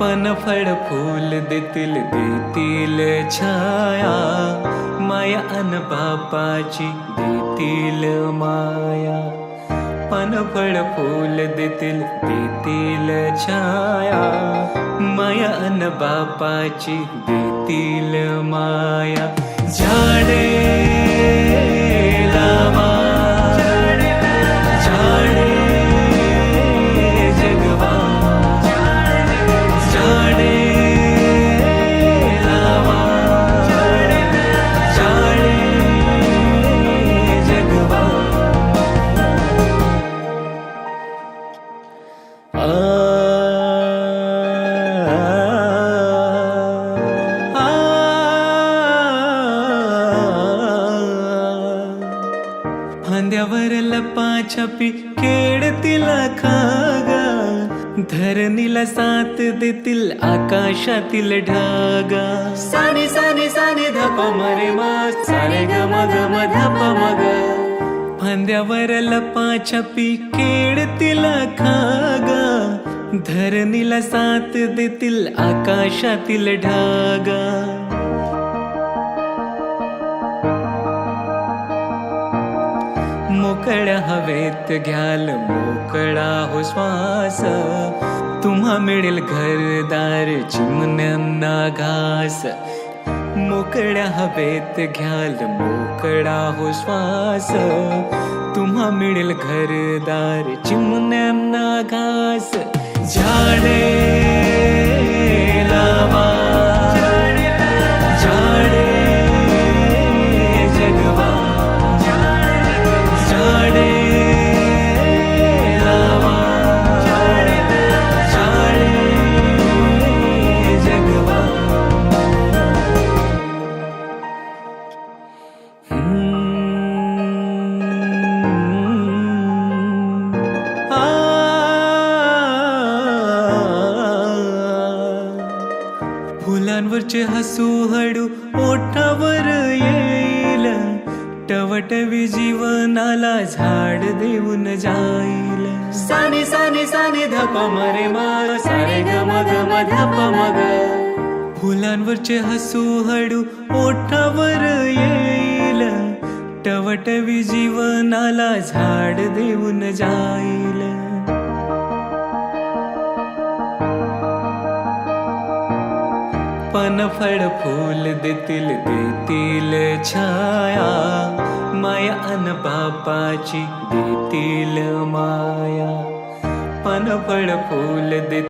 पनफड़ फूल देतील देतील छाया. माया अन बापाची देतील माया. पनफड़ फूल देतील देतील छाया. माया अन बापाची देतील माया. फांद्यावर लपाछपी खेळतील खागा. धरणीला साथ देतील आकाशातील ढागा. साने साने साने धप मरे मा. सारे ग मग धप मग फांद्यावर लपाछपी खेळतील खागा. धरणीला साथ देतील आकाशातील ढागा. मोकळ्या हवेत घ्याल मोकळा हो श्वास. तुम्हा मिळेल घरदार चिमण्यांना घास. मोकळ्या हवेत घ्याल मोकळा हो श्वास. तुम्हा मिळेल घरदार चिमण्यांना घास. झाडे फुलांवरचे हसू हळू ओठावर येईल. टवटवी जीवनाला झाड देऊन जाईल. साने साने साने धप मरे मा सारे ग मग धप मग. फुलांवरचे हसू हळू ओठावर येईल. टवटवी जीवनाला झाड देऊन जाईल. पान फळ फूल देतील देतील छाया. माया अन बापाची देतील माया. पान फळ फूल देतील